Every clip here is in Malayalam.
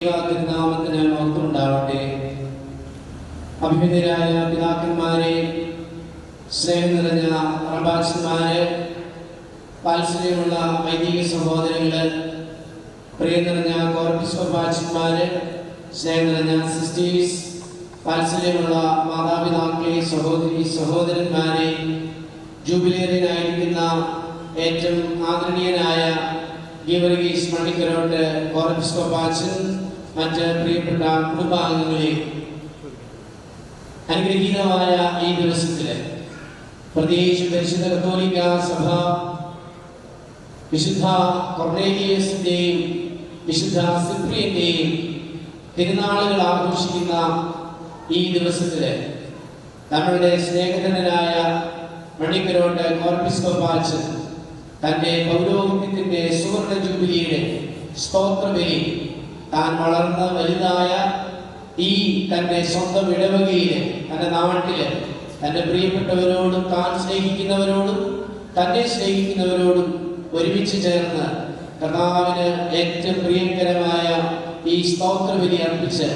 തിരുനാമത്തിന് മഹത്വമുണ്ടാവട്ടെ അഭിമന്യരായ പിതാക്കന്മാരെ സ്നേഹം നിറഞ്ഞ പ്രഭാഷന്മാര് വാത്സല്യമുള്ള വൈദിക സഹോദരങ്ങൾ പ്രിയ നിറഞ്ഞ കോർപ്പിസ് പ്രഭാഷന്മാര് സ്നേഹം നിറഞ്ഞ സിസ്റ്റേഴ്സ് വാത്സല്യമുള്ള മാതാപിതാക്കളെ സഹോദരി സഹോദരന്മാരെ ജൂബിലേറിയനായിരിക്കുന്ന ഏറ്റവും ആദരണീയനായ ഗീവർഗീസ് മണിക്കരോട്ട് കോർപ്പിസ്കോപ്പാച്ചൻ മറ്റ് പ്രിയപ്പെട്ട കുടുംബാംഗങ്ങളെ അനുഗ്രഹീതമായ ഈ ദിവസത്തിൽ പ്രത്യേകിച്ച് പരിശുദ്ധ കത്തോലിക്ക സഭ വിശുദ്ധ കൊർണേലിയസിന്റെയും വിശുദ്ധ സിപ്രിയന്റെയും തിരുനാളുകൾ ആഘോഷിക്കുന്ന ഈ ദിവസത്തിൽ നമ്മളുടെ സ്നേഹിതനായ മണിക്കരോട്ട് കോർപ്പിസ്കോപ്പാച്ചൻ തന്റെ പൗരോഹിത്യത്തിന്റെ സുവർണ ജൂബിലിയുടെ സ്തോത്രബലി താൻ വളർന്ന് വലുതായ ഈ തന്റെ സ്വന്തം ഇടവകയിലെ തന്റെ നാട്ടിലെ തന്റെ പ്രിയപ്പെട്ടവരോടും താൻ സ്നേഹിക്കുന്നവരോടും തന്നെ സ്നേഹിക്കുന്നവരോടും ഒരുമിച്ച് ചേർന്ന് കർത്താവിന് ഏറ്റവും പ്രിയങ്കരമായ ഈ സ്തോത്രബലി അർപ്പിച്ച്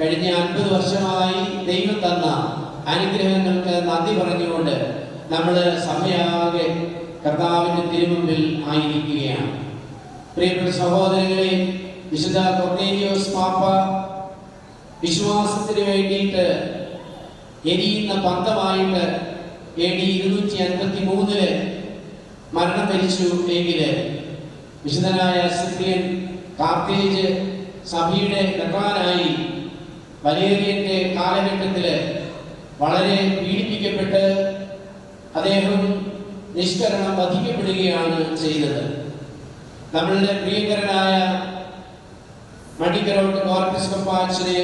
കഴിഞ്ഞ അൻപത് വർഷമായി ദൈവം തന്ന അനുഗ്രഹങ്ങൾക്ക് നന്ദി പറഞ്ഞുകൊണ്ട് നമ്മൾ സഭയാകെ കർത്താവിന്റെ തിരുമുമ്പിൽ ആയിരിക്കുകയാണ്. പ്രിയപ്പെട്ട സഹോദരങ്ങളെ വിശുദ്ധ കൊർണേലിയോസ് പാപ്പ വിശ്വാസത്തിന് വേണ്ടിയിട്ട് എരിയുന്ന പന്തമായിട്ട് എ ഡി ഇരുന്നൂറ്റി അൻപത്തി മൂന്നിൽ മരണം ധരിച്ചു എങ്കിൽ വിശുദ്ധനായ സിപ്രിയൻ കാർത്തേജ് സഭയുടെ പ്രധാനായി വലേറിയന്റെ കാലഘട്ടത്തിൽ വളരെ പീഡിപ്പിക്കപ്പെട്ട് അദ്ദേഹം നിഷ്കരണം വധിക്കപ്പെടുകയാണ് ചെയ്തത്. നമ്മളുടെ പ്രിയങ്കരനായ മണിക്കരോട്ട് കോർപ്പിസ്കോപ്പ അച്ഛനെ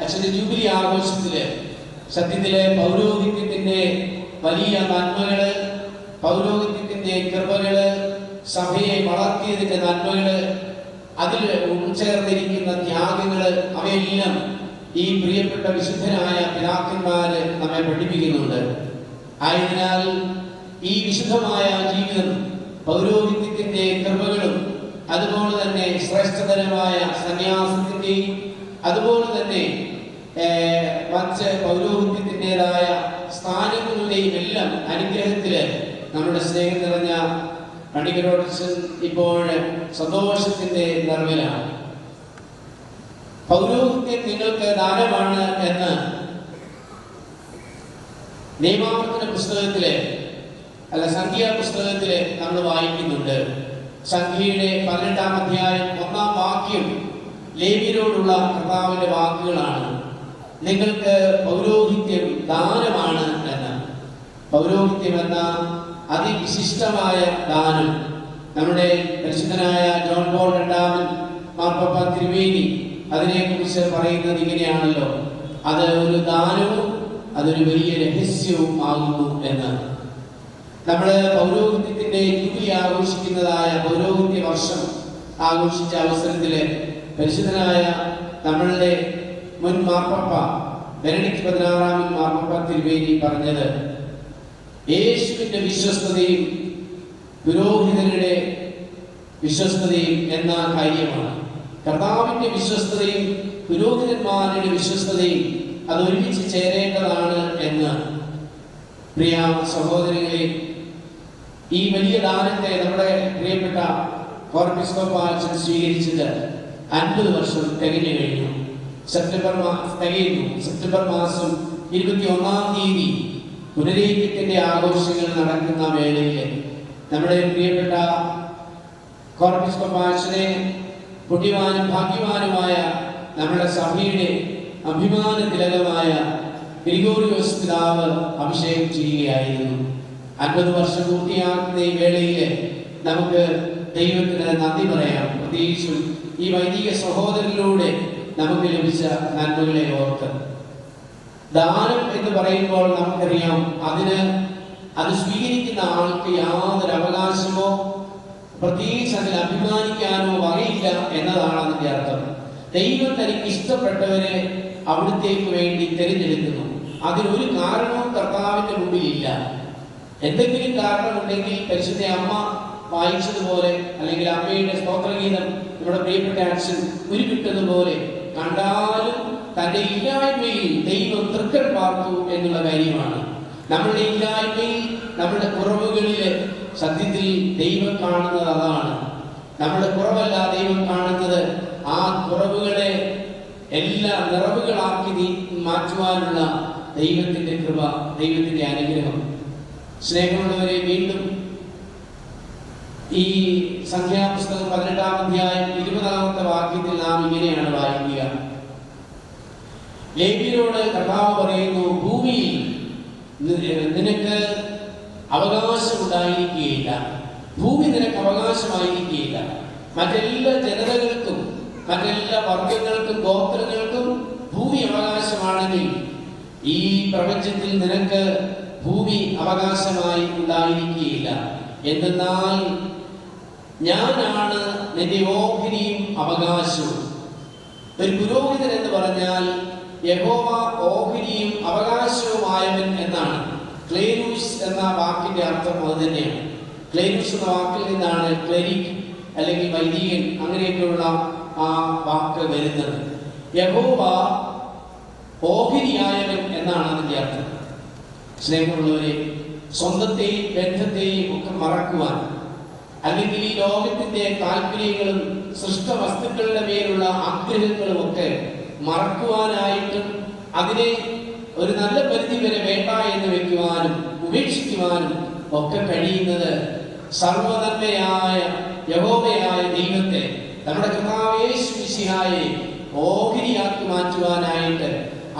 അച്ഛന്റെ ജൂബിലി ആഘോഷത്തിൽ സത്യത്തിലെ പൗരോഹിത്യത്തിന്റെ വലിയ നന്മകൾ പൗരോഹിത്യത്തിന്റെ കൃപകൾ സഭയെ വളർത്തിയതിന്റെ നന്മകൾ അതിൽ ഉൾച്ചേർന്നിരിക്കുന്ന ത്യാഗങ്ങൾ അവയെല്ലാം ഈ പ്രിയപ്പെട്ട വിശുദ്ധനായ പിതാക്കന്മാര് നമ്മെ പഠിപ്പിക്കുന്നുണ്ട്. ആയതിനാൽ ഈ വിശുദ്ധമായ ജീവിതം പൗരോഹിത്യത്തിന്റെ കൃപകളും അതുപോലെ തന്നെ ശ്രേഷ്ഠതരമായ സന്യാസത്തിന്റെയും അതുപോലെ തന്നെ മറ്റ് പൗരോഹിത്യത്തിന്റെതായ സ്ഥാനങ്ങളുടെയും എല്ലാം അനുഗ്രഹത്തിൽ നമ്മുടെ സ്നേഹം നിറഞ്ഞ പണികരോട് ഇപ്പോൾ സന്തോഷത്തിന്റെ നിറവിലാണ്. പൗരോഹിത്യം നിങ്ങൾക്ക് ദാനമാണ് എന്ന് നിയമാവർത്തന പുസ്തകത്തിലെ അല്ല സംഖ്യാ പുസ്തകത്തിലെ നമ്മൾ വായിക്കുന്നുണ്ട്. സംഖ്യയുടെ പതിനെട്ടാം അധ്യായം ഒന്നാം വാക്യം ലേവിയരോടുള്ള കർത്താവിന്റെ വാക്കുകളാണ്. നിങ്ങൾക്ക് പൗരോഹിത്യം ദാനമാണ് എന്ന്. പൗരോഹിത്യം എന്ന അതിവിശിഷ്ടമായ ദാനം. നമ്മുടെ പരിശുദ്ധനായ ജോൺ പോൾ രണ്ടാമൻ മാർപ്പ തിരുവേനി അതിനെക്കുറിച്ച് പറയുന്നത് ഇങ്ങനെയാണല്ലോ. അത് ഒരു ദാനവും അതൊരു വലിയ രഹസ്യവും ആകുന്നു എന്ന്. നമ്മൾ പൗരോഹിത്യത്തിന്റെ ജൂബിലി ആഘോഷിക്കുന്നതായ പൗരോഹിത്യ വർഷം ആഘോഷിച്ച അവസരത്തിൽ പരിശുദ്ധനായ നമ്മളുടെ മുൻ മാർപ്പപ്പ ബെനഡിക്ട് പതിനാറാമൻ മാർപ്പപ്പ തിരുവേലി പറഞ്ഞത് യേശുവിന്റെ വിശ്വസ്തതയും പുരോഹിതരുടെ വിശ്വസ്തതയും എന്ന കാര്യമാണ്. കർത്താവിന്റെ വിശ്വസ്തതയും പുരോഹിതന്മാരുടെ വിശ്വസ്തതയും അത് ഒരുമിച്ച് ചേരേണ്ടതാണ് എന്ന് പ്രിയ സഹോദരങ്ങളെ ഈ വലിയ ദാനത്തെ നമ്മുടെ പ്രിയപ്പെട്ട സ്വീകരിച്ചത് അൻപത് വർഷം തികഞ്ഞു കഴിഞ്ഞു. സെപ്റ്റംബർ തികയുന്നു. സെപ്റ്റംബർ മാസം ഇരുപത്തി ഒന്നാം തീയതി പുനരേക്യത്തിന്റെ ആഘോഷങ്ങൾ നടക്കുന്ന വേളയിൽ നമ്മുടെ പ്രിയപ്പെട്ട കോർപ്പിസ്കോപ്പാച്ചനെ പുണ്യവാനും ഭാഗ്യവാനുമായ നമ്മുടെ സഭയുടെ അഭിമാന തിലകമായ ഗ്രിഗോറിയോസ് പിതാവ് അഭിഷേകം ചെയ്യുകയായിരുന്നു. അൻപത് വർഷം പൂർത്തിയാകുന്ന ഈ വേളയിൽ നമുക്ക് ദൈവത്തിന് നന്ദി പറയാം. പ്രത്യേകിച്ചും ഈ വൈദിക സഹോദരനിലൂടെ നമുക്ക് ലഭിച്ച നന്മകളെ ഓർത്ത്. ദാനം എന്ന് പറയുമ്പോൾ നമുക്കറിയാം അതിന് അത് സ്വീകരിക്കുന്ന ആൾക്ക് യാതൊരു അവകാശമോ പ്രത്യേകിച്ച് അതിൽ അഭിമാനിക്കാനോ വകയില്ല എന്നതാണ് അതിന്റെ അർത്ഥം. ദൈവം തനിക്ക് ഇഷ്ടപ്പെട്ടവരെ അവിടുത്തേക്ക് വേണ്ടി തിരഞ്ഞെടുക്കുന്നു. അതിനൊരു കാരണവും കർത്താവിന്റെ മുമ്പിൽ ഇല്ല എന്തെങ്കിലും കാരണമുണ്ടെങ്കിൽ പരിശുദ്ധ അമ്മ വായിച്ചതുപോലെ അല്ലെങ്കിൽ അമ്മയുടെ സ്തോത്രഗീതം നമ്മുടെ പ്രിയപ്പെട്ട അച്ഛൻ ഉരുവിട്ടതുപോലെ കണ്ടാലും തന്റെ ഇല്ലായ്മയിൽ ദൈവം തൃക്കൻ പാർത്തു എന്നുള്ള കാര്യമാണ്. നമ്മുടെ ഇല്ലായ്മയിൽ നമ്മുടെ കുറവുകളിൽ സത്യത്തിൽ ദൈവം കാണുന്നത് അതാണ്. നമ്മുടെ കുറവല്ല ദൈവം കാണുന്നത്. ആ കുറവുകളെ എല്ലാ നിറവുകളാക്കി മാറ്റുവാനുള്ള ദൈവത്തിന്റെ കൃപ ദൈവത്തിന്റെ അനുഗ്രഹം. സ്നേഹമുള്ളവരെ വീണ്ടും ഈ സംഖ്യാപുസ്തകം പതിനെട്ടാം അധ്യായം ഇരുപതാമത്തെ വാക്യത്തിൽ നാം ഇങ്ങനെയാണ് വായിക്കുക. ലേബിയോട് കർത്താവ് പറയുന്നു ഭൂമിയിൽ നിനക്ക് നിനക്ക് അവകാശമുണ്ടായിരിക്കുകയില്ല. ഭൂമി നിനക്ക് അവകാശമായിരിക്കുകയില്ല. മറ്റെല്ലാ ജനതകൾക്കും മറ്റെല്ലാ വർഗങ്ങൾക്കും ഗോത്രങ്ങൾക്കും ഭൂമി അവകാശമാണെങ്കിൽ ഈ പ്രപഞ്ചത്തിൽ നിനക്ക് ഭൂമി അവകാശമായി ഉണ്ടായിരിക്കുകയില്ല. എന്നാൽ ഞാനാണ് നിന്റെ ഓഹരിയും അവകാശവും. ഒരു പുരോഹിതൻ എന്ന് പറഞ്ഞാൽ യഹോവ ഓഹരിയും അവകാശവുമായവൻ എന്നാണ്. ക്ലേനൂസ് എന്ന വാക്കിന്റെ അർത്ഥം അത് തന്നെയാണ്. ക്ലേനൂസ് എന്ന വാക്കിൽ നിന്നാണ് ക്ലെരിക് അല്ലെങ്കിൽ വൈദികൻ അങ്ങനെയൊക്കെയുള്ള ആ വാക്ക് വരുന്നത്. യഹോവ ഓഹരിയായവൻ എന്നാണ് അതിന്റെ അർത്ഥം. സ്നേഹമുള്ളവരെ സ്വന്തത്തെയും ബന്ധത്തെയും ഒക്കെ മറക്കുവാൻ അല്ലെങ്കിൽ ഈ ലോകത്തിന്റെ താല്പര്യങ്ങളും സൃഷ്ട വസ്തുക്കളുടെ മേലുള്ള ആഗ്രഹങ്ങളും ഒക്കെ മറക്കുവാനായിട്ടും അതിനെ ഒരു നല്ല പരിധി വരെ വേണ്ട എന്ന് വെക്കുവാനും ഉപേക്ഷിക്കുവാനും ഒക്കെ കഴിയുന്നത് സർവനന്മയായ യഹോവയായ ദൈവത്തെ നമ്മുടെ കർത്താവേശുശിഹായെ ഓഹരിയാക്കി മാറ്റുവാനായിട്ട്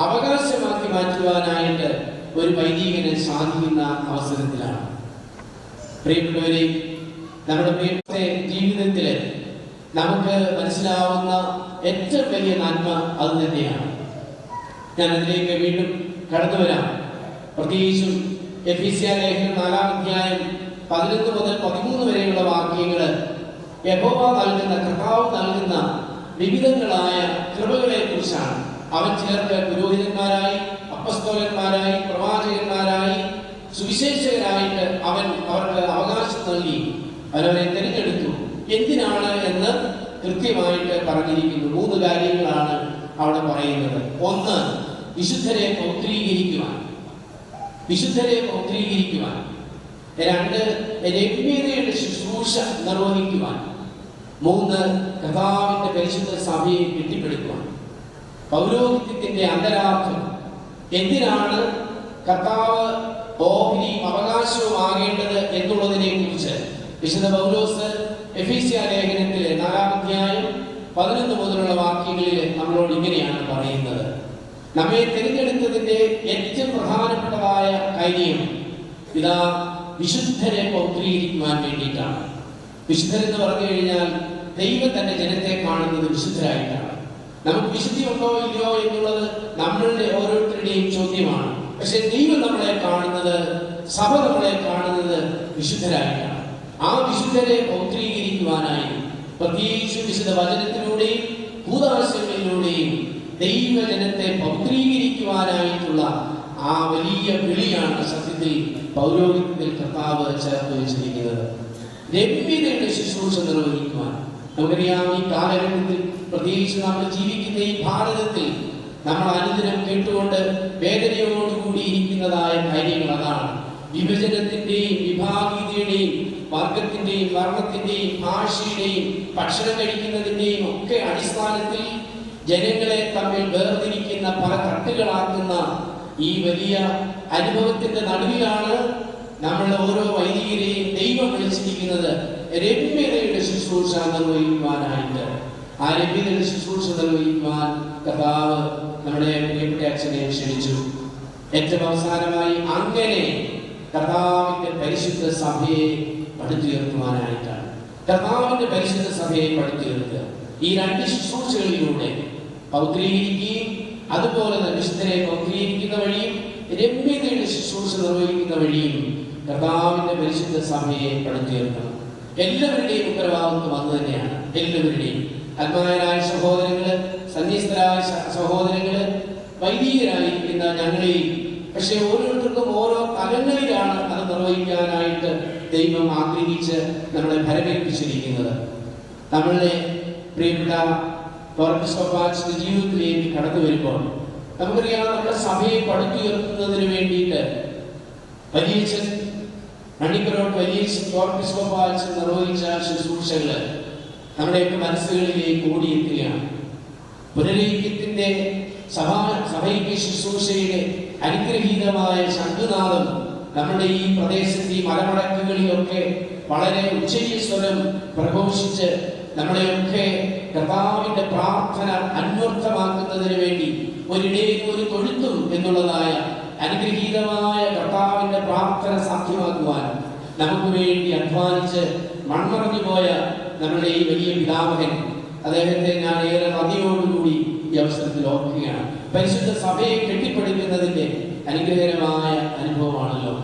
അവകാശമാക്കി മാറ്റുവാനായിട്ട് ഒരു വൈദികനെ സാധിക്കുന്ന അവസരത്തിലാണ്. പ്രിയപ്പെട്ടവരെ നമ്മുടെ പ്രിയത്തെ ജീവിതത്തിൽ നമുക്ക് മനസ്സിലാവുന്ന ഏറ്റവും വലിയ നന്മ അത് തന്നെയാണ്. ഞാൻ അതിലേക്ക് വീണ്ടും കടന്നു വരാം. പ്രത്യേകിച്ചും എഫീസ്യ ലേഖനം നാലാം അധ്യായം പതിനൊന്ന് മുതൽ പതിമൂന്ന് വരെയുള്ള വാക്യങ്ങൾ യഹോവ നൽകുന്ന കർത്താവ് നൽകുന്ന വിവിധങ്ങളായ കൃപകളെ കുറിച്ചാണ് അവൻ ചേർന്ന് പുരോഹിതന്മാരായി അപ്പസ്തോലന്മാരായി പ്രവാചകന്മാരായി സുവിശേഷകരായിട്ട് അവൻ അവർക്ക് അവകാശം നൽകി. അവരവരെ തിരഞ്ഞെടുത്തു. എന്തിനാണ് എന്ന് കൃത്യമായിട്ട് പറഞ്ഞിരിക്കുന്നു. മൂന്ന് കാര്യങ്ങളാണ് അവിടെ പറയുന്നത്. ഒന്ന് വിശുദ്ധരെ പൗത്രീകരിക്കുവാൻ വിശുദ്ധരെ പൗത്രീകരിക്കുവാൻ രണ്ട് രമ്യതയുടെ ശുശ്രൂഷ നിർവഹിക്കുവാൻ. മൂന്ന് കഥാവിന്റെ പരിശുദ്ധ സഭയെ കെട്ടിപ്പടുക്കുവാൻ. പൗരോഹിത്യത്തിന്റെ അന്തരാർത്ഥം. എന്തിനാണ് കർത്താവ് ഓഹരിയും അവകാശവും ആകേണ്ടത് എന്നുള്ളതിനെ കുറിച്ച് വിശുദ്ധ പൗലോസ് എഫീസ്യ ലേഖനത്തിലെ നാലാം അധ്യായം പതിനൊന്ന് മുതലുള്ള വാക്യങ്ങളിൽ നമ്മളോട് ഇങ്ങനെയാണ് പറയുന്നത്. നമ്മെ തിരഞ്ഞെടുത്തതിന്റെ ഏറ്റവും പ്രധാനപ്പെട്ടതായ കാര്യം ഇതാ വിശുദ്ധരെ പൗത്രീകരിക്കുവാൻ വേണ്ടിയിട്ടാണ്. വിശുദ്ധരെന്ന് പറഞ്ഞു കഴിഞ്ഞാൽ ദൈവം തന്റെ ജനത്തെ കാണുന്നത് വിശുദ്ധരായിട്ടാണ്. നമുക്ക് വിശുദ്ധി ഉണ്ടോ ഇല്ലയോ എന്നുള്ളത് നമ്മളുടെ ഓരോരുത്തരുടെയും ചോദ്യമാണ്. പക്ഷെ ദൈവം നമ്മളെ കാണുന്നത് സഭ നമ്മളെ കാണുന്നത് വിശുദ്ധരായിട്ടാണ് ആ വിശുദ്ധരെ പൗത്രീകരിക്കുവാനായി പ്രത്യേകിച്ച് വിശുദ്ധ വചനത്തിലൂടെയും ഭൂതാശയങ്ങളിലൂടെയും ദൈവജനത്തെ പൗത്രീകരിക്കുവാനായിട്ടുള്ള ആ വലിയ വിളിയാണ് സത്യത്തിൽ പൗരോഹിത്യത്തിൽ കർത്താവ് ചേർത്ത് വെച്ചിരിക്കുന്നത്. രമ്യതയുടെ ശുശ്രൂഷ നിർവഹിക്കുവാൻ നമുക്കറിയാം ഈ കാലഘട്ടത്തിൽ പ്രത്യേകിച്ച് നമ്മൾ ജീവിക്കുന്ന ഈ ഭാരതത്തിൽ നമ്മൾ അനുദിനം കേട്ടുകൊണ്ട് വേദനയോടുകൂടി ഇരിക്കുന്നതായ കാര്യങ്ങൾ അതാണ്. വിഭജനത്തിന്റെയും വിഭാഗീയതയുടെയും വർഗത്തിന്റെയും വർണത്തിന്റെയും ഭാഷയുടെയും ഭക്ഷണം കഴിക്കുന്നതിന്റെയും ഒക്കെ അടിസ്ഥാനത്തിൽ ജനങ്ങളെ തമ്മിൽ വേർതിരിക്കുന്ന പല തട്ടുകളാക്കുന്ന ഈ വലിയ അനുഭവത്തിന്റെ നടുവിലാണ് നമ്മളുടെ ഓരോ വൈദികരെയും ദൈവം വിളിച്ചിരിക്കുന്നത് രമ്യതയുടെ ശുശ്രൂഷ നിർവഹിക്കുവാനായിട്ട് ആ രമ്യതയുടെ ശുശ്രൂഷ നിർവഹിക്കുവാൻ കഥാവ് നമ്മുടെ പ്രിയപ്പെട്ട അച്ഛനെ ക്ഷണിച്ചു. ഏറ്റവും അവസാനമായി അങ്ങനെ പരിശുദ്ധ സഭയെ പടുത്തുയർത്തുവാനായിട്ടാണ്. കർത്താവിന്റെ പരിശുദ്ധ സഭയെ പടുത്തുയർത്തുക. ഈ രണ്ട് ശുശ്രൂഷകളിലൂടെ പൗത്രീകരിക്കുകയും അതുപോലെ തന്നെ വിശുദ്ധരെ പൗത്രീകരിക്കുന്ന വഴിയും രമ്യതയുടെ ശുശ്രൂഷ നിർവഹിക്കുന്ന വഴിയും പരിശുദ്ധ സഭയെ പടുത്തുയർത്തണം. എല്ലാവരുടെയും ഉത്തരവാദിത്വം അത് തന്നെയാണ്. എല്ലാവരുടെയും ആത്മായരായ സഹോദരങ്ങൾ സന്യസ്തരായ സഹോദരങ്ങൾ വൈദികരായിരിക്കുന്ന ഞങ്ങളെയും പക്ഷെ ഓരോരുത്തർക്കും ഓരോ തലങ്ങളിലാണ് അത് നിർവഹിക്കാനായിട്ട് ദൈവം ആഗ്രഹിച്ച് നമ്മളെ ഭരമേൽപ്പിച്ചിരിക്കുന്നത്. നമ്മളുടെ പ്രിയപ്പെട്ട കോർപ്പിസ്കോപ്പാച്ചിന്റെ ജീവിതത്തിലേക്ക് കടന്നു വരുമ്പോൾ നമുക്കറിയാം നമ്മുടെ സഭയെ പടുത്തുയർത്തുന്നതിന് വേണ്ടിയിട്ട് വലിയച്ഛൻ മണിക്കരോട് വലിയ കോർപ്പിസ്കോപ്പാച്ചൻ നിർവഹിച്ച ശുശ്രൂഷകൾ നമ്മുടെയൊക്കെ മനസ്സുകളിലേക്ക് ഓടിയെത്തുകയാണ് പുനരീക്യത്തിന്റെ സഭാ സഭയ്ക്ക് ശുശ്രൂഷയുടെ അനുഗ്രഹീതമായ ശംഖുനാഥം നമ്മുടെ ഈ പ്രദേശത്ത് ഈ മലമടക്കുകളിലൊക്കെ വളരെ ഉച്ചൈസ്വരം പ്രഘോഷിച്ച് നമ്മളെയൊക്കെ കർത്താവിന്റെ പ്രാർത്ഥന അന്വർത്ഥമാക്കുന്നതിന് വേണ്ടി ഒരിടയിൽ ഒരു തൊഴുത്തും എന്നുള്ളതായ അനുഗ്രഹീതമായ കർത്താവിന്റെ പ്രാർത്ഥന സാധ്യമാക്കുവാൻ നമുക്ക് വേണ്ടി അധ്വാനിച്ച് മൺമറഞ്ഞു പോയ നമ്മുടെ ഈ വലിയ പിതാമകൻ അദ്ദേഹത്തെ ഞാൻ ഏറെ നദിയോടുകൂടി ഈ അവസരത്തിൽ ഓർക്കുകയാണ്. പരിശുദ്ധ സഭയെ കെട്ടിപ്പടുക്കുന്നതിന്റെ അനുഗ്രഹകരമായ അനുഭവമാണല്ലോ.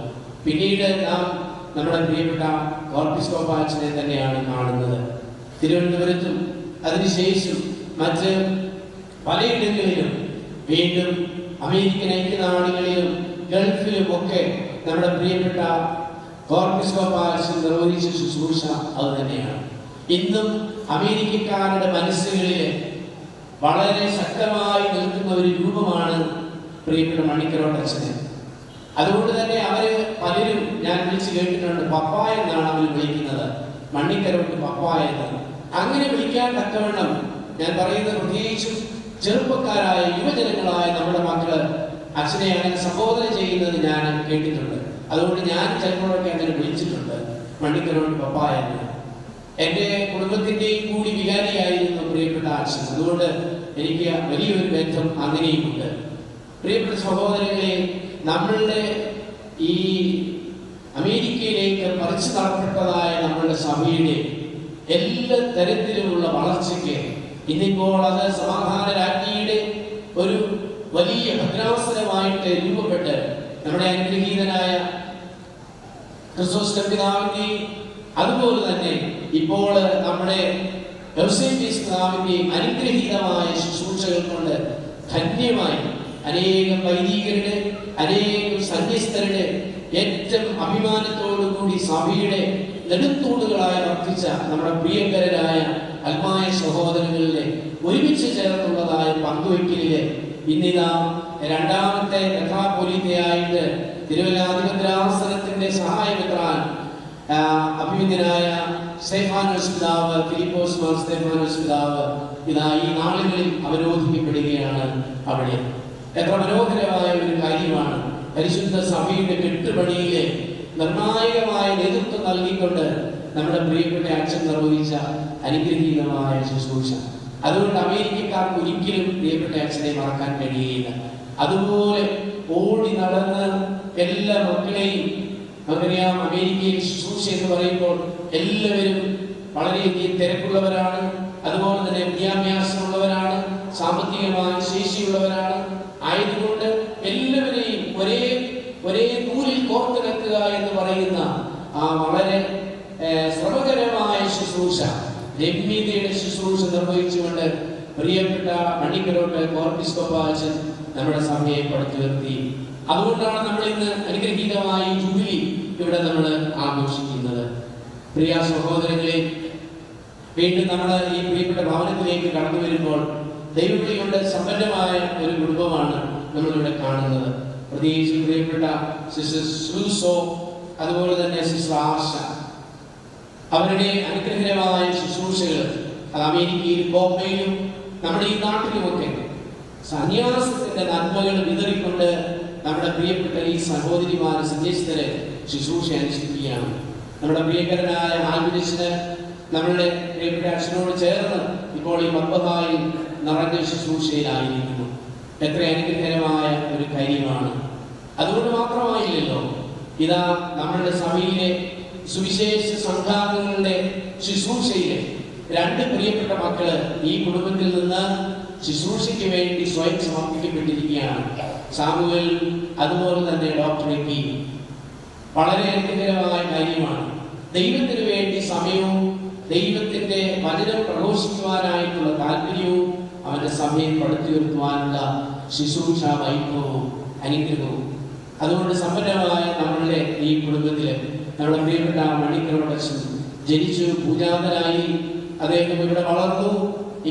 പിന്നീട് നാം നമ്മുടെ പ്രിയപ്പെട്ട ഓർപ്പിസ്കോപ്പാച്ചനെ തന്നെയാണ് കാണുന്നത്. തിരുവനന്തപുരത്തും അതിനുശേഷം മറ്റ് പലയിടങ്ങളിലും വീണ്ടും അമേരിക്കൻ ഐക്യനാടുകളിലും ഗൾഫിലും ഒക്കെ നമ്മുടെ പ്രിയപ്പെട്ട കോർപ്പിസ്കോപ്പാച്ചൻ നിർവഹിച്ച ശുശ്രൂഷ അത് തന്നെയാണ്. ഇന്നും അമേരിക്കക്കാരുടെ മനസ്സുകളിൽ വളരെ ശക്തമായി നിൽക്കുന്ന ഒരു രൂപമാണ് പ്രിയപ്പെട്ട മണിക്കരോട്ടച്ഛന് അതുകൊണ്ട് തന്നെ അവർ പലരും ഞാൻ വിളിച്ച് കേട്ടിട്ടുണ്ട് പപ്പ എന്നാണ് അവർ വിളിക്കുന്നത്. മണ്ണിക്കരോട്ട് പപ്പ എന്ന്. അങ്ങനെ വിളിക്കാൻ തക്കവണ്ണം ഞാൻ പറയുന്നത് പ്രത്യേകിച്ചും ചെറുപ്പക്കാരായ യുവജനങ്ങളായ നമ്മുടെ മക്കൾ അച്ഛനെ അങ്ങനെ സംബോധന ചെയ്യുന്നത് ഞാൻ കേട്ടിട്ടുണ്ട്. അതുകൊണ്ട് ഞാൻ ചിലപ്പോഴൊക്കെ അങ്ങനെ വിളിച്ചിട്ടുണ്ട് മണ്ണിക്കരോട്ട് പപ്പ എന്ന്. എന്റെ കുടുംബത്തിന്റെയും കൂടി വികാരിയായിരുന്നു പ്രിയപ്പെട്ട അച്ഛൻ അതുകൊണ്ട് എനിക്ക് വലിയൊരു ബന്ധം അങ്ങനെയുമുണ്ട്. പ്രിയപ്പെട്ട സഹോദരങ്ങളെ നമ്മളുടെ ഈ അമേരിക്കയിലേക്ക് പറിച്ചു തളപ്പെട്ടതായ നമ്മളുടെ സഭയുടെ എല്ലാ തരത്തിലുമുള്ള വളർച്ചയ്ക്ക് ഇന്നിപ്പോൾ അത് സമാധാന രാജ്ഞിയുടെ ഒരു വലിയ ഭദ്രാവസരമായിട്ട് രൂപപ്പെട്ട് നമ്മുടെ അനുഗ്രഹീതനായ ക്രിസ്തോസ് പിതാവിന്റെയും അതുപോലെ തന്നെ ഇപ്പോൾ നമ്മുടെ അനുഗ്രഹീതമായ ശുശ്രൂഷകൾ കൊണ്ട് ധന്യമായി അനേകം വൈദികരുടെ അനേകം സന്യസ്തരുടെ ഏറ്റവും അഭിമാനത്തോടു കൂടി സഭയുടെ നെടുത്തൂണുകളായി വർദ്ധിച്ച നമ്മുടെ പ്രിയങ്കരരായ അൽമായ സഹോദരങ്ങളിലെ ഒരുമിച്ച് ചേർന്നുള്ളതായ പങ്കുവയ്ക്കലിൽ ഇന്നിതാ രണ്ടാമത്തെ കഥാപൊലിതയായിട്ട് തിരുവല്ലാധിപത്രാസനത്തിന്റെ സഹായമെത്രാൻ അഭിമന്യനായ സ്റ്റേഫാനോസ് പിതാവ് ഫിലിപ്പോസ് മാർ സ്റ്റേഫാനോസ് പിതാവ് ഇതാ ഈ നാളുകളിൽ അവരോധിക്കപ്പെടുകയാണ് അവിടെ. എത്ര മനോഹരമായ ഒരു കാര്യമാണ്. പരിശുദ്ധ സഭയുടെ കെട്ടുപണിയിലെ നിർണായകമായ നേതൃത്വം നൽകിക്കൊണ്ട് നമ്മുടെ പ്രിയപ്പെട്ട അച്ഛൻ നിർവഹിച്ച അനുഗ്രഹീതമായ ശുശ്രൂഷ. അതുകൊണ്ട് അമേരിക്കക്കാർക്ക് ഒരിക്കലും പ്രിയപ്പെട്ട അച്ഛനെ മറക്കാൻ കഴിയുകയില്ല അതുപോലെ ഓടി നടന്ന് എല്ലാ മക്കളെയും നമുക്കറിയാം അമേരിക്കയിൽ ശുശ്രൂഷ എന്ന് പറയുമ്പോൾ എല്ലാവരും വളരെയധികം തിരക്കുള്ളവരാണ്. അതുപോലെ തന്നെ വിദ്യാഭ്യാസമുള്ളവരാണ് സാമ്പത്തികമായ ശേഷിയുള്ളവരാണ്. ആയതുകൊണ്ട് എല്ലാവരെയും ഒരേ ഒരേ നൂലിൽ കോർത്തിണക്കുക എന്ന് പറയുന്ന ആ വളരെ ശ്രമകരമായ ശുശ്രൂഷ രമ്യതയുടെ ശുശ്രൂഷ നിർവഹിച്ചുകൊണ്ട് പ്രിയപ്പെട്ട മണിക്കരോട്ട് കോർപ്പിസ്കോപ്പാച്ചൻ നമ്മുടെ സഭയെ പടുത്തുയർത്തി. അതുകൊണ്ടാണ് നമ്മൾ ഇന്ന് അനുഗ്രഹീതമായി ജൂബിലി ഇവിടെ നമ്മൾ ആഘോഷിക്കുന്നത്. പ്രിയ സഹോദരങ്ങളെ വീണ്ടും നമ്മൾ ഈ പ്രിയപ്പെട്ട ഭവനത്തിലേക്ക് കടന്നു വരുമ്പോൾ കൊണ്ട് സമ്പന്നമായ ഒരു കുടുംബമാണ് നമ്മളിവിടെ കാണുന്നത്. പ്രത്യേകിച്ച് പ്രിയപ്പെട്ട സിസ്റ്റർ സൂസോ അതുപോലെ തന്നെ സിസ്റ്റർ ആശ അവരുടെ അനുഗ്രഹകരമായ ശുശ്രൂഷകൾ അത് അമേരിക്കയിലും ബോംബെയിലും നമ്മുടെ ഈ നാട്ടിലുമൊക്കെ സന്യാസത്തിന്റെ നന്മകൾ വിതറിക്കൊണ്ട് നമ്മുടെ പ്രിയപ്പെട്ട ഈ സഹോദരിമാരെ സന്ദേശത്തിന് ശുശ്രൂഷ അനുഷ്ഠിക്കുകയാണ് നമ്മുടെ പ്രിയങ്കരനായ ആൽബിനിസിന് നമ്മളുടെ പ്രിയപ്പെട്ട അച്ഛനോട് ചേർന്ന് ഇപ്പോൾ ഈ മബ്ബഹായിൽ നിറഞ്ഞ ശുശ്രൂഷയിലായിരിക്കുന്നു. എത്ര അനുഗ്രഹകരമായ ഒരു കാര്യമാണ്. അതുകൊണ്ട് മാത്രമായില്ലല്ലോ ഇതാ നമ്മളുടെ സഭയിലെ സുവിശേഷ സംഘാംഗങ്ങളുടെ ശുശ്രൂഷയിലെ രണ്ട് പ്രിയപ്പെട്ട മക്കൾ ഈ കുടുംബത്തിൽ നിന്ന് ശുശ്രൂഷയ്ക്ക് വേണ്ടി സ്വയം സമർപ്പിക്കപ്പെട്ടിരിക്കുകയാണ്. സാമുവൽ അതുപോലെ തന്നെ ഡോക്ടർ എ വളരെ അനുഗ്രഹകരമായ കാര്യമാണ്. ദൈവത്തിന് വേണ്ടി സമയവും ദൈവത്തിന്റെ വചനം പ്രഘോഷിക്കുവാനായിട്ടുള്ള താല്പര്യവും അവന്റെ സഭയെ പടുത്തുയർത്തുവാനുള്ള ശുശ്രൂഷ വൈഭവവും അനുഗ്രഹവും. അതുകൊണ്ട് സമ്പന്നമായ നമ്മളുടെ ഈ കുടുംബത്തിൽ നമ്മുടെ പ്രിയപ്പെട്ട മണിക്രമടച്ചൻ ജനിച്ചു പൂജാതനായി അദ്ദേഹം ഇവിടെ വളർന്നു.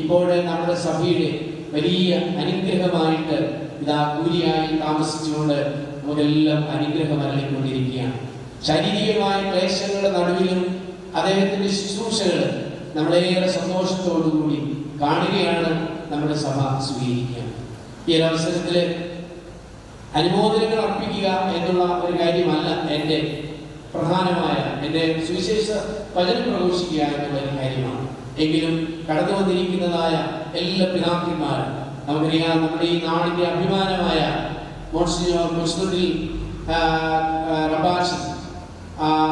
ഇപ്പോൾ നമ്മുടെ സഭയുടെ വലിയ അനുഗ്രഹമായിട്ട് ഇതാ കൂലിയായി താമസിച്ചുകൊണ്ട് നമുക്കെല്ലാം അനുഗ്രഹം അരളിക്കൊണ്ടിരിക്കുകയാണ്. ശാരീരികമായ ക്ലേശങ്ങളുടെ നടുവിലും അദ്ദേഹത്തിന്റെ ശുശ്രൂഷകൾ നമ്മളേറെ സന്തോഷത്തോടുകൂടി കാണുകയാണ് നമ്മുടെ സഭ സ്വീകരിക്കുക ഈ ഒരു അനുമോദനങ്ങൾ അർപ്പിക്കുക എന്നുള്ള ഒരു കാര്യമല്ല എന്റെ പ്രധാനമായ എന്റെ സുവിശേഷ വചനം പ്രഘോഷിക്കുക എന്നുള്ള ഒരു കാര്യമാണ്. എങ്കിലും കടന്നു വന്നിരിക്കുന്നതായ എല്ലാ പിതാക്കന്മാരും നമുക്കറിയാം നമ്മുടെ ഈ നാടിന്റെ അഭിമാനമായ മോൺസിഞ്ഞോർ മുസ്തുതിൽ റബാഷ്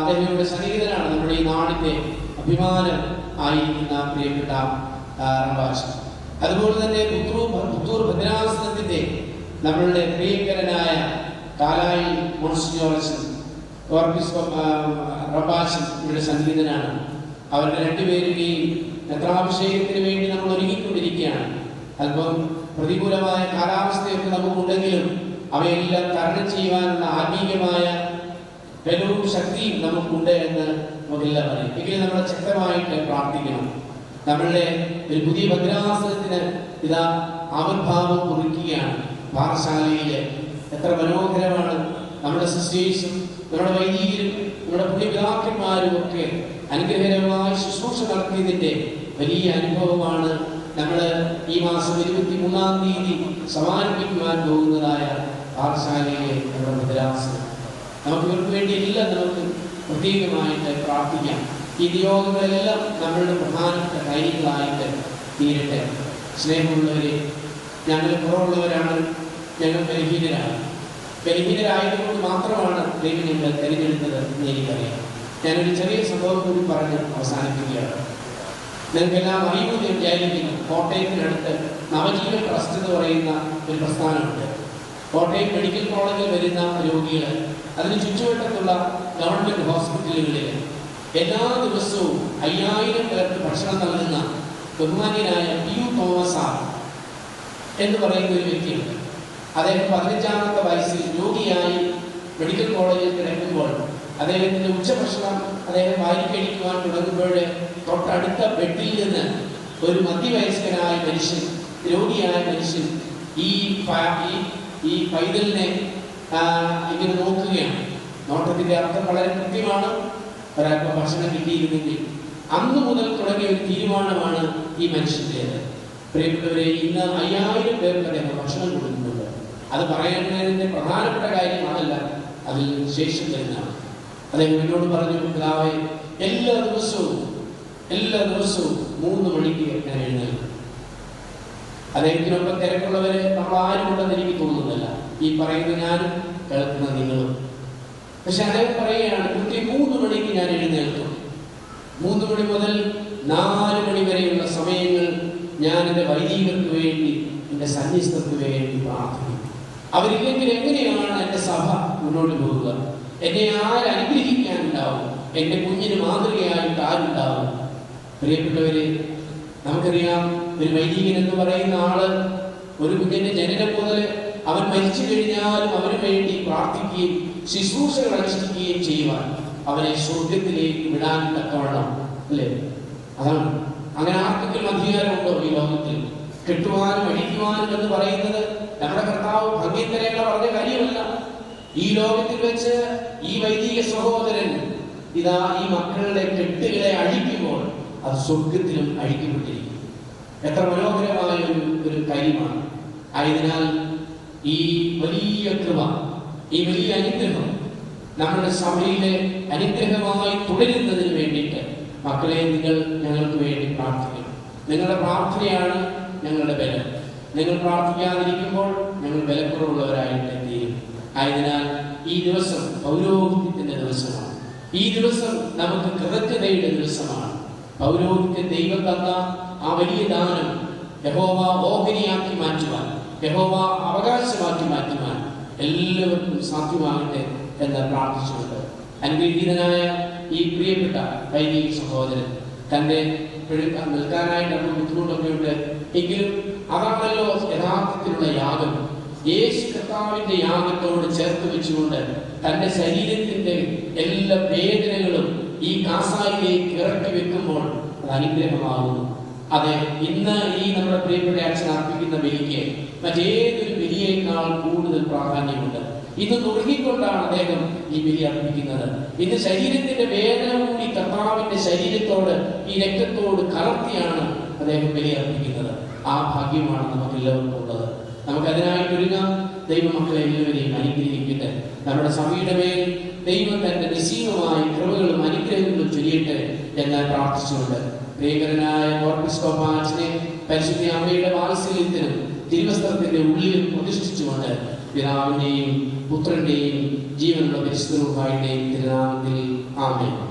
അദ്ദേഹം ഇവിടെ സന്നിഹിതനാണ്. നമ്മുടെ ഈ നാടിന്റെ അഭിമാനം ആയിരിക്കുന്ന പ്രിയപ്പെട്ട റബാഷ് അതുപോലെ തന്നെ പുത്തൂർ പുത്തൂർ ഭദ്രാസനത്തിന്റെ നമ്മളുടെ പ്രിയങ്കരനായ കാലായി മോൺസിഞ്ഞോറച്ചൻ റബാഷ് ഇവരുടെ സംഗീതനാണ് അവരുടെ രണ്ടുപേരുടെയും യത്രാഭിഷേകത്തിന് വേണ്ടി നമ്മൾ ഒരുങ്ങിക്കൊണ്ടിരിക്കുകയാണ്. അല്പം പ്രതികൂലമായ കാലാവസ്ഥയൊക്കെ നമുക്കുണ്ടെങ്കിലും അവയെല്ലാം തരണം ചെയ്യുവാനുള്ള ആത്മീയമായ ബലവും ശക്തിയും നമുക്കുണ്ട് എന്ന് നമുക്കെല്ലാം അറിയാം എങ്കിലും നമ്മൾ ശക്തമായിട്ട് പ്രാർത്ഥിക്കണം. നമ്മളുടെ ഒരു പുതിയ ഭദ്രാസനത്തിന് ഇതാ ആവിർഭാവം കുറിക്കുകയാണ്. പാഠശാലയിലെ എത്ര മനോഹരമാണ് നമ്മുടെ സിസ്റ്റേഴ്സും നമ്മുടെ വൈദികരും നമ്മുടെ പുണ്യപിതാക്കന്മാരും ഒക്കെ അനുഗ്രഹകരമായ ശുശ്രൂഷ നടത്തിയതിന്റെ വലിയ അനുഭവമാണ് നമ്മൾ ഈ മാസം ഇരുപത്തി മൂന്നാം തീയതി സമാരംഭിക്കുവാൻ പോകുന്നതായ പാഠശാലയിലെ നമ്മുടെ ഭദ്രാസനം നമുക്ക് ഇവർക്ക് വേണ്ടി എല്ലാം നമുക്ക് പ്രത്യേകമായിട്ട് പ്രാർത്ഥിക്കാം. ഈ നിയോഗങ്ങളെല്ലാം നമ്മളുടെ പ്രധാനപ്പെട്ട കാര്യങ്ങളായിട്ട് തീരട്ടെ. സ്നേഹമുള്ളവരെ ഞങ്ങൾ കുറവുള്ളവരാണ് ഞങ്ങൾ ബലഹീനരാണ്. ബലഹീനരായതുകൊണ്ട് മാത്രമാണ് ദൈവം ഞങ്ങൾ തിരഞ്ഞെടുത്തത് എന്ന് എനിക്കറിയാം. ഞാനൊരു ചെറിയ സംഭവം കൂടി പറഞ്ഞ് അവസാനിപ്പിക്കുകയാണ്. നിങ്ങൾക്കെല്ലാം അറിയുമെന്ന് വിചാരിക്കുന്നു. കോട്ടയത്തിനടുത്ത് നവജീവൻ ട്രസ്റ്റ് എന്ന് പറയുന്ന ഒരു പ്രസ്ഥാനമുണ്ട്. കോട്ടയം മെഡിക്കൽ കോളേജിൽ വരുന്ന രോഗികൾ അതിന് ചുറ്റുവട്ടത്തുള്ള ഗവൺമെന്റ് ഹോസ്പിറ്റലുകളിൽ എല്ലാ ദിവസവും അയ്യായിരം പേർക്ക് ഭക്ഷണം നൽകുന്ന ബഹുമാന്യനായ പി യു തോമസ് ആർ എന്ന് പറയുന്ന ഒരു വ്യക്തിയുണ്ട് അദ്ദേഹം പതിനഞ്ചാമത്തെ വയസ്സിൽ രോഗിയായി മെഡിക്കൽ കോളേജിൽ കിടക്കുമ്പോൾ അദ്ദേഹത്തിന്റെ ഉച്ചഭക്ഷണം അദ്ദേഹം വാരിക്കഴിക്കുവാൻ തുടങ്ങുമ്പോൾ തൊട്ടടുത്ത ബെഡിൽ നിന്ന് ഒരു മധ്യവയസ്കനായ മനുഷ്യൻ രോഗിയായ മനുഷ്യൻ ഈ ഈ- ഈ പൈതലിനെ ഇങ്ങനെ നോക്കുകയാണ്. നോട്ടത്തിന്റെ അർത്ഥം വളരെ കൃത്യമാണ്. ഒരാൾക്ക് ഭക്ഷണം കിട്ടിയിരുന്നെങ്കിൽ അന്ന് മുതൽ തുടങ്ങിയ ഒരു തീരുമാനമാണ് ഈ മനുഷ്യന്റേത് പ്രിയപ്പെട്ടവരെ ഇന്ന് അയ്യായിരം പേർക്ക് അദ്ദേഹം ഭക്ഷണം കൊടുക്കുന്നുണ്ട്. അത് പറയുന്നതിന്റെ പ്രധാനപ്പെട്ട കാര്യം അതിൽ ശേഷം തരുന്നതാണ് അദ്ദേഹം എന്നോട് പറഞ്ഞു പിതാവേ എല്ലാ ദിവസവും എല്ലാ ദിവസവും മൂന്ന് മണിക്ക് ഞാൻ എഴുന്നേൽക്കും. അദ്ദേഹത്തിനൊപ്പം തിരക്കുള്ളവര് നമ്മൾ ആരും ഉണ്ടെന്ന് എനിക്ക് തോന്നുന്നില്ല. ഈ പറയുന്ന ഞാനും കേൾക്കുന്ന നിങ്ങളും. പക്ഷെ അദ്ദേഹം പറയുകയാണ് കൃത്യം മൂന്ന് മണിക്ക് ഞാൻ എഴുന്നേൽക്കും. മൂന്ന് മണി മുതൽ നാല് മണി വരെയുള്ള സമയങ്ങൾ ഞാൻ എന്റെ വൈദികർക്ക് വേണ്ടി എന്റെ സന്യസ്തർക്ക് വേണ്ടി പ്രാർത്ഥിക്കും. അവരില്ലെങ്കിൽ എങ്ങനെയാണ് എന്റെ സഭ മുന്നോട്ട് പോകുക? എന്നെ ആരനുഗ്രഹിക്കാനുണ്ടാവും എന്റെ കുഞ്ഞിന് മാതൃകയായിട്ട് ആരുണ്ടാവും? പ്രിയപ്പെട്ടവരെ നമുക്കറിയാം ഒരു വൈദികൻ എന്ന് പറയുന്ന ആൾ ഒരു കുഞ്ഞിന്റെ ജനനം മുതൽ അവൻ മരിച്ചു കഴിഞ്ഞാലും അവന് വേണ്ടി പ്രാർത്ഥിക്കുകയും ശുശ്രൂഷകൾ അനുഷ്ഠിക്കുകയും ചെയ്യുവാൻ അവനെ സ്വർഗത്തിലേക്ക് വിടാൻ തക്കവണ്ണം അല്ലേ? അതാണ്. അങ്ങനെ ആർക്കെങ്കിലും അധികാരമുണ്ടോ ഈ ലോകത്തിൽ? കെട്ടുവാനും അടിക്കുവാനും എന്ന് പറയുന്നത് നമ്മുടെ കർത്താവ് ഭംഗീന്തരങ്ങൾ പറഞ്ഞ കാര്യമല്ല. ഈ ലോകത്തിൽ വെച്ച് ഈ വൈദിക സഹോദരൻ ഇതാ ഈ മക്കളുടെ കെട്ടുകളെ അഴിക്കുമ്പോൾ അത് സ്വർഗത്തിലും അഴിക്കപ്പെട്ടിരിക്കും എത്ര മനോഹരമായ ഒരു ഒരു കാര്യമാണ് ആയതിനാൽ ഈ വലിയ കൃപ ഈ വലിയ അനുഗ്രഹം നമ്മുടെ സഭയിലെ അനുഗ്രഹമായി തുടരുന്നതിന് വേണ്ടിയിട്ട് മക്കളെ നിങ്ങൾ ഞങ്ങൾക്ക് വേണ്ടി പ്രാർത്ഥിക്കണം. നിങ്ങളുടെ പ്രാർത്ഥനയാണ് ഞങ്ങളുടെ ബലം. നിങ്ങൾ പ്രാർത്ഥിക്കാതിരിക്കുമ്പോൾ ഞങ്ങൾ ബലക്കുറവുള്ളവരായിട്ട് തീരും. ആയതിനാൽ ഈ ദിവസം പൗരോഹിത്യത്തിന്റെ ദിവസമാണ്. ഈ ദിവസം നമുക്ക് കൃതജ്ഞതയുടെ ദിവസമാണ്. പൗരോഹിത്യ ദൈവം തന്ന ആ വലിയ ദാനം യഹോവ ഓഹരിയാക്കി മാറ്റുവാൻ യഹോവ അവകാശമാക്കി മാറ്റുവാൻ എല്ലാവർക്കും സാധ്യമാകട്ടെ എന്ന് പ്രാർത്ഥിച്ചുകൊണ്ട് അനുഗ്രഹീതനായ ഈ പ്രിയപ്പെട്ട വൈദിക സഹോദരൻ തന്റെ നിൽക്കാനായിട്ട് നമ്മൾ ബുദ്ധിമുട്ടൊക്കെ ഉണ്ട് എങ്കിലും അതാണല്ലോ യഥാർത്ഥത്തിലുള്ള യാഗം. യേശു കർത്താവിന്റെ യാഗത്തോട് ചേർത്ത് വെച്ചുകൊണ്ട് തന്റെ ശരീരത്തിന്റെ എല്ലാ വേദനകളും ഈ കാസായിലേക്ക് ഇറക്കി വെക്കുമ്പോൾ അത് അനുഗ്രഹമാകുന്നു. അതെ ഇന്ന് ഈ നമ്മുടെ പ്രിയപ്പെട്ട അച്ഛൻ അർപ്പിക്കുന്ന ബലിക്ക് മറ്റേതൊരു ബലിയേക്കാൾ കൂടുതൽ പ്രാധാന്യമുണ്ട്. ഇത് നുറുകിക്കൊണ്ടാണ് അദ്ദേഹം ഈ ബലി അർപ്പിക്കുന്നത്. ഇന്ന് ശരീരത്തിന്റെ വേദന കൂടി കർത്താവിന്റെ ശരീരത്തോട് ഈ രക്തത്തോട് കലർത്തിയാണ് അദ്ദേഹം ബലി അർപ്പിക്കുന്നത്. ആ ഭാഗ്യമാണ് നമുക്ക് എല്ലാവർക്കും ഉള്ളത്. നമുക്ക് ഒരുങ്ങാം. ദൈവമക്കളെ എല്ലാവരെയും അനുഗ്രഹിക്കട്ടെ. നമ്മുടെ സഭയുടെ മേൽ ദൈവം തന്റെ നിസീമമായി കൃപകളും അനുഗ്രഹങ്ങളും ചൊരിയട്ടെ എന്ന് പ്രാർത്ഥിച്ചുകൊണ്ട് പ്രിയകരനായ ഓർപ്പിസ്കോപ്പാച്ചിനെ പരിശുദ്ധ അമ്മയുടെ വാത്സല്യത്തിനും തിരുവസ്ത്രത്തിന്റെ ഉള്ളിൽ പ്രതിഷ്ഠിച്ചുകൊണ്ട് പിതാവിന്റെയും പുത്രന്റെയും ജീവനുള്ള പരിശുദ്ധ തിരുനാമത്തിൽ ആമേൻ.